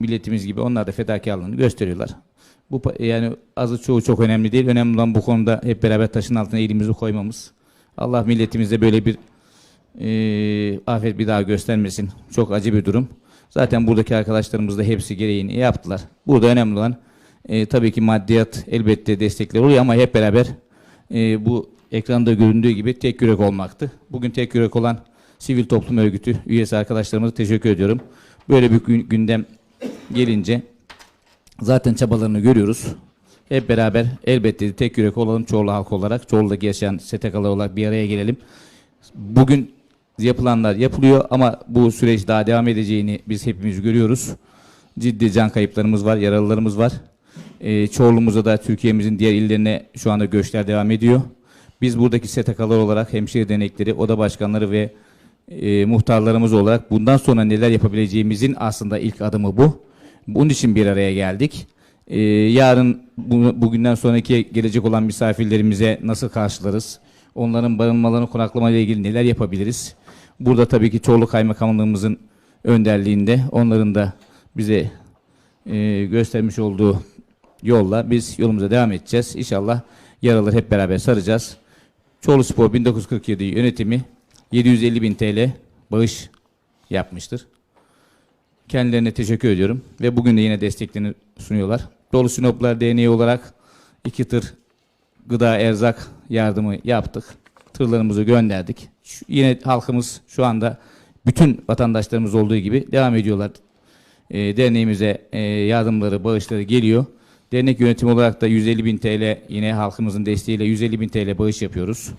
milletimiz gibi onlar da fedakarlığını gösteriyorlar. Bu yani azı çoğu çok önemli değil. Önemli olan bu konuda hep beraber taşın altına elimizi koymamız. Allah milletimize böyle bir e, afet bir daha göstermesin. Çok acı bir durum. Zaten buradaki arkadaşlarımız da hepsi gereğini yaptılar. Burada önemli olan e, tabii ki maddiyat elbette destekler oluyor ama hep beraber e, bu ekranda göründüğü gibi tek yürek olmaktı. Bugün tek yürek olan sivil toplum örgütü üyesi arkadaşlarımıza teşekkür ediyorum. Böyle bir gün- gündem gelince zaten çabalarını görüyoruz. Hep beraber elbette tek yürek olalım Çorlu halk olarak, Çorlu'daki yaşayan STK'lar olarak bir araya gelelim. Bugün yapılanlar yapılıyor ama bu süreç daha devam edeceğini biz hepimiz görüyoruz. Ciddi can kayıplarımız var, yaralılarımız var. Ee, Çorlu'muza da Türkiye'mizin diğer illerine şu anda göçler devam ediyor. Biz buradaki STK'lar olarak hemşire denekleri, oda başkanları ve e, muhtarlarımız olarak bundan sonra neler yapabileceğimizin aslında ilk adımı bu. Bunun için bir araya geldik. Ee, yarın bu, bugünden sonraki gelecek olan misafirlerimize nasıl karşılarız? Onların barınmalarını konaklama ile ilgili neler yapabiliriz? Burada tabii ki Çorlu Kaymakamlığımızın önderliğinde onların da bize e, göstermiş olduğu yolla biz yolumuza devam edeceğiz. İnşallah yaraları hep beraber saracağız. Çorlu Spor 1947 yönetimi 750 bin TL bağış yapmıştır. Kendilerine teşekkür ediyorum ve bugün de yine desteklerini sunuyorlar. Dolu Sinoplar Derneği olarak iki tır gıda erzak yardımı yaptık. Tırlarımızı gönderdik. Şu- yine halkımız şu anda bütün vatandaşlarımız olduğu gibi devam ediyorlar. E, derneğimize e, yardımları, bağışları geliyor. Dernek yönetimi olarak da 150 bin TL yine halkımızın desteğiyle 150 bin TL bağış yapıyoruz.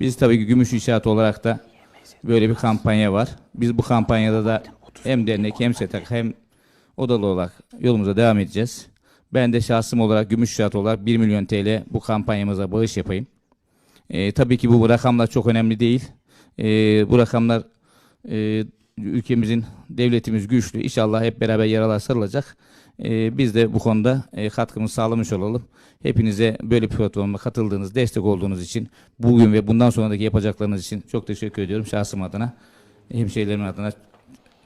Biz tabii ki Gümüş İnşaat olarak da böyle bir kampanya var. Biz bu kampanyada da hem dernek hem STK hem odalı olarak yolumuza devam edeceğiz. Ben de şahsım olarak Gümüş İnşaat olarak 1 milyon TL bu kampanyamıza bağış yapayım. Ee, tabii ki bu rakamlar çok önemli değil. Ee, bu rakamlar e, ülkemizin, devletimiz güçlü. İnşallah hep beraber yaralar sarılacak. Ee, biz de bu konuda e, katkımızı sağlamış olalım. Hepinize böyle platforma katıldığınız, destek olduğunuz için, bugün ve bundan sonraki yapacaklarınız için çok teşekkür ediyorum. Şahsım adına, hemşehrilerimin adına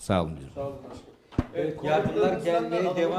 sağ olun diyorum. Evet, yardımlar gelmeye devam